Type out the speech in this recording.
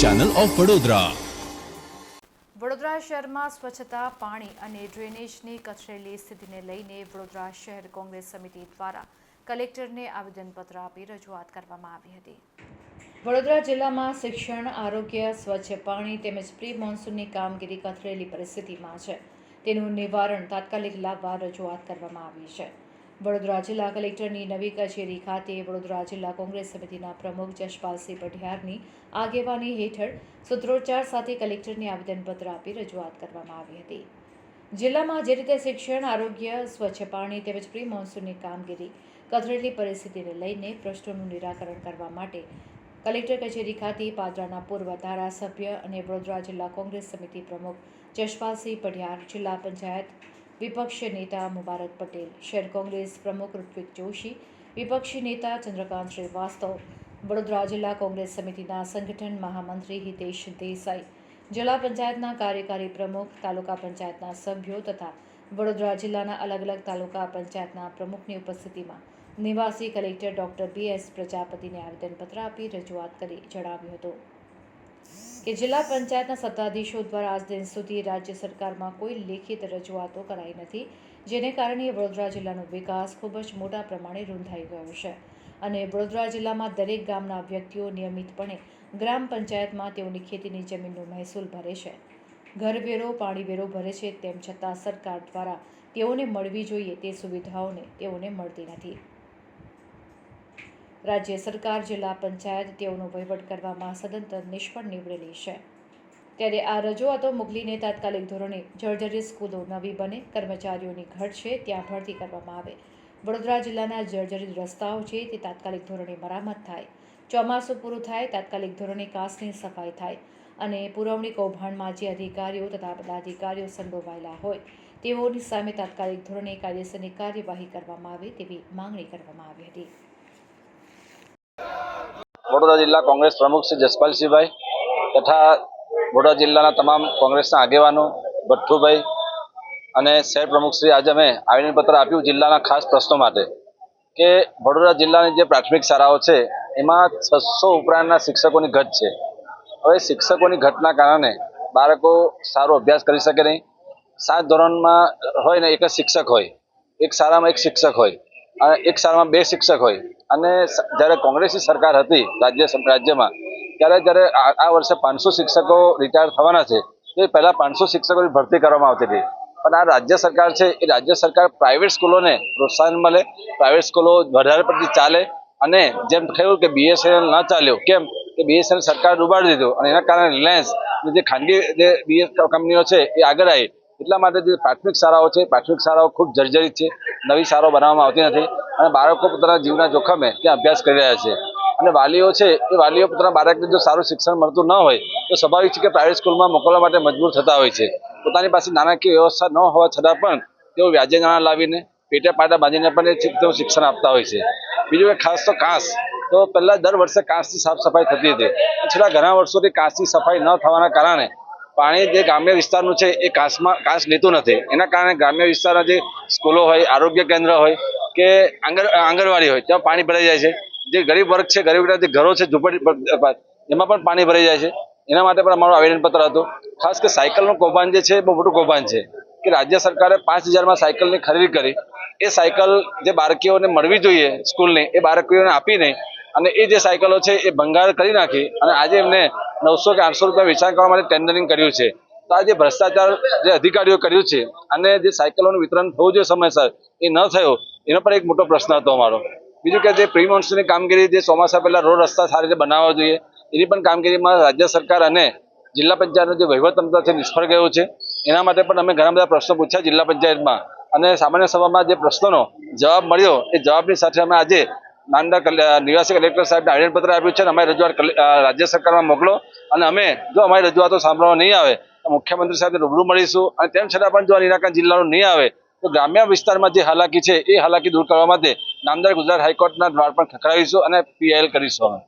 Channel of Vadodara Vadodara શહેરમાં સ્વચ્છતા પાણી અને ડ્રેનેજની કચરેલી સ્થિતિને લઈને વડોદરા શહેર કોંગ્રેસ સમિતિ દ્વારા કલેક્ટરને આવેદનપત્ર આપી રજૂઆત કરવામાં આવી હતી. વડોદરા જિલ્લામાં શિક્ષણ આરોગ્ય સ્વચ્છ પાણી તેમજ પ્રી મોન્સૂનની કામગીરી કથળેલી પરિસ્થિતિમાં છે. તેનું નિવારણ તાત્કાલિક લાવવા રજૂઆત કરવામાં આવી છે. વડોદરા જિલ્લા કલેક્ટરની નવી કચેરી ખાતે વડોદરા જિલ્લા કોંગ્રેસ સમિતિના પ્રમુખ જશપાલસિંહ પઢિયારની આગેવાની હેઠળ સૂત્રોચ્ચાર સાથે કલેક્ટરને આવેદનપત્ર આપી રજૂઆત કરવામાં આવી હતી. જિલ્લામાં જે રીતે શિક્ષણ, આરોગ્ય, સ્વચ્છ પાણી તેમજ પ્રી મોન્સૂનની કામગીરી, કથળેલી પરિસ્થિતિને લઈને પ્રશ્નોનું નિરાકરણ કરવા માટે કલેક્ટર કચેરી ખાતે પાદરાના પૂર્વ ધારાસભ્ય અને વડોદરા જિલ્લા કોંગ્રેસ સમિતિ પ્રમુખ જશપાલસિંહ પઢિયાર જિલ્લા પંચાયત વિપક્ષ નેતા મુબારક પટેલ, શહેર કોંગ્રેસ પ્રમુખ ઋત્વિક જોશી, વિપક્ષી નેતા ચંદ્રકાંત શ્રીવાસ્તવ, વડોદરા જિલ્લા કોંગ્રેસ સમિતિના સંગઠન મહામંત્રી હિતેશ દેસાઈ, જિલ્લા પંચાયતના કાર્યકારી પ્રમુખ, તાલુકા પંચાયતના સભ્યો તથા વડોદરા જિલ્લાના અલગ અલગ તાલુકા પંચાયતના પ્રમુખની ઉપસ્થિતિમાં નિવાસી કલેક્ટર ડોક્ટર બી એસ પ્રજાપતિને આવેદનપત્ર આપી રજૂઆત કરી જણાવ્યું હતું. કે જિલ્લા પંચાયતના સત્તાધીશો દ્વારા આજ દિન સુધી રાજ્ય સરકારમાં કોઈ લેખિત રજૂઆતો કરાઈ નથી, જેને કારણે વડોદરા જિલ્લાનો વિકાસ ખૂબ જ મોટા પ્રમાણે રૂંધાઈ ગયો છે. અને વડોદરા જિલ્લામાં દરેક ગામના વ્યક્તિઓ નિયમિતપણે ગ્રામ પંચાયતમાં તેઓની ખેતીની જમીનનો મહેસૂલ ભરે છે. ઘરવેરો પાણીવેરો ભરે છે, તેમ છતાં સરકાર દ્વારા તેઓને મળવી જોઈએ તે સુવિધાઓને તેઓને મળતી નથી. રાજ્ય સરકાર, જિલ્લા પંચાયત તેઓનો વહીવટ કરવામાં સદંતર નિષ્ફળ નીવડેલી છે. ત્યારે આ રજૂઆતો મોકલીને તાત્કાલિક ધોરણે જર્જરિત સ્કૂલો નવી બને, કર્મચારીઓની ઘટ છે, ત્યાં ભરતી કરવામાં આવે. વડોદરા જિલ્લાના જર્જરિત રસ્તાઓ છે, તે તાત્કાલિક ધોરણે મરામત થાય. ચોમાસું પૂરું થાય, તાત્કાલિક ધોરણે કાસની સફાઈ થાય અને પુરવણી કૌભાંડમાં જે અધિકારીઓ તથા પદાધિકારીઓ સંડોવાયેલા હોય, તેઓની સામે તાત્કાલિક ધોરણે કાયદેસરની કાર્યવાહી કરવામાં આવે તેવી માંગણી કરવામાં આવી હતી. વડોદરા જિલ્લા કોંગ્રેસ પ્રમુખ શ્રી જસપાલસિંહભાઈ તથા વડોદરા જિલ્લાના તમામ કોંગ્રેસના આગેવાનો, ભઠ્ઠુભાઈ અને શહેર પ્રમુખ શ્રી આજે અમે આવેદનપત્ર આપ્યું જિલ્લાના ખાસ પ્રશ્નો માટે કે વડોદરા જિલ્લાની જે પ્રાથમિક શાળાઓ છે, એમાં છસો ઉપરાંતના શિક્ષકોની ઘટ છે. હવે શિક્ષકોની ઘટના કારણે બાળકો સારો અભ્યાસ કરી શકે નહીં. સાત ધોરણમાં હોય ને એક જ શિક્ષક હોય. એક શાળામાં એક શિક્ષક હોય. એક શાળામાં બે શિક્ષક હોય. અને જ્યારે કોંગ્રેસની સરકાર હતી, રાજ્ય રાજ્યમાં, ત્યારે જ્યારે આ વર્ષે પાંચસો શિક્ષકો રિટાયર થવાના છે એ પહેલાં પાંચસો શિક્ષકોની ભરતી કરવામાં આવતી હતી. પણ આ રાજ્ય સરકાર છે, એ રાજ્ય સરકાર પ્રાઇવેટ સ્કૂલોને પ્રોત્સાહન મળે પ્રાઇવેટ સ્કૂલો વધારે પડતી ચાલે, અને જેમ થયું કે બીએસએનએલ ન ચાલ્યો, કેમ? કે બીએસએનએલ સરકાર ડૂબાડી દીધું, અને એના કારણે રિલાયન્સ જે ખાનગી જે બીએસ કંપનીઓ છે, એ આગળ આવી. એટલા માટે જે પ્રાથમિક શાળાઓ છે, પ્રાથમિક શાળાઓ ખૂબ જર્જરિત છે. નવી શાળાઓ બનાવવામાં આવતી નથી અને બાળકો પોતાના જીવના જોખમે ત્યાં અભ્યાસ કરી રહ્યા છે. અને વાલીઓ છે, એ વાલીઓ પોતાના બાળકને જો સારું શિક્ષણ મળતું ન હોય, તો સ્વાભાવિક છે કે પ્રાઇવેટ સ્કૂલમાં મોકલવા માટે મજબૂર થતા હોય છે. પોતાની પાસે નાણાકીય વ્યવસ્થા ન હોવા છતાં પણ તેઓ વ્યાજે નાણાં લાવીને પેટે પાટા બાંધીને પણ તેઓ શિક્ષણ આપતા હોય છે. બીજું કે ખાસ તો કાંસ. તો પહેલાં દર વર્ષે કાંસની સાફ સફાઈ થતી હતી. છેલ્લા ઘણા વર્ષોથી કાંસની સફાઈ ન થવાના કારણે પાણી જે ગ્રામ્ય વિસ્તારનું છે એ કાંસમાં કાંસ લેતું નથી. એના કારણે ગ્રામ્ય વિસ્તારના જે સ્કૂલો હોય, આરોગ્ય કેન્દ્ર હોય કે આંગણ, આંગણવાડી હોય, ત્યાં પાણી ભરાઈ જાય છે. જે ગરીબ વર્ગ છે, ગરીબ જે ઘરો છે, ઝૂંપડી એમાં પણ પાણી ભરાઈ જાય છે. એના માટે પણ અમારું આવેદનપત્ર હતું. ખાસ કે સાયકલનું કૌભાંડ જે છે બહુ મોટું કૌભાંડ છે કે રાજ્ય સરકારે પાંચ હજારમાં સાયકલની ખરીદી કરી. એ સાયકલ જે બાળકીઓને મળવી જોઈએ સ્કૂલની, એ બાળકીઓને આપી નહીં અને એ જે સાયકલો છે, એ ભંગાર કરી નાખી અને આજે એમને નવસો કે આઠસો રૂપિયા વેચાણ કરવા માટે ટેન્ડરિંગ કર્યું છે. તો આ જે ભ્રષ્ટાચાર જે અધિકારીઓ કર્યું છે અને જે સાયકલોનું વિતરણ થવું જોઈએ સમયસર, એ ન થયો, એનો પણ એક મોટો પ્રશ્ન હતો અમારો. બીજું કે જે પ્રી મોન્સૂનની કામગીરી જે ચોમાસા પહેલાં રોડ રસ્તા સારી રીતે બનાવવા જોઈએ, એની પણ કામગીરીમાં રાજ્ય સરકાર અને જિલ્લા પંચાયતનું જે વહીવટતંત્ર છે નિષ્ફળ ગયું છે. એના માટે પણ અમે ઘણા બધા પ્રશ્નો પૂછ્યા જિલ્લા પંચાયતમાં. અને સામાન્ય સભામાં જે પ્રશ્નોનો જવાબ મળ્યો, એ જવાબની સાથે અમે આજે નાંદા નિવાસી કલેક્ટર સાહેબને આવેદનપત્ર આપ્યું છે અને અમારી રજૂઆત રાજ્ય સરકારમાં મોકલો અને અમે જો અમારી રજૂઆતો સાંભળવા નહીં આવે, તો મુખ્યમંત્રી સાહેબને રૂબરૂ મળીશું. અને તેમ છતાં પણ જો આ નિરાકરણ જિલ્લાનું નહીં આવે, તો ગ્રામ્ય વિસ્તારમાં જે હાલાકી છે, એ હાલાકી દૂર કરવા માટે નામદાર ગુજરાત હાઈકોર્ટના દ્વાર પણ ખખડાવીશું અને પીઆઈએલ કરીશું અમે.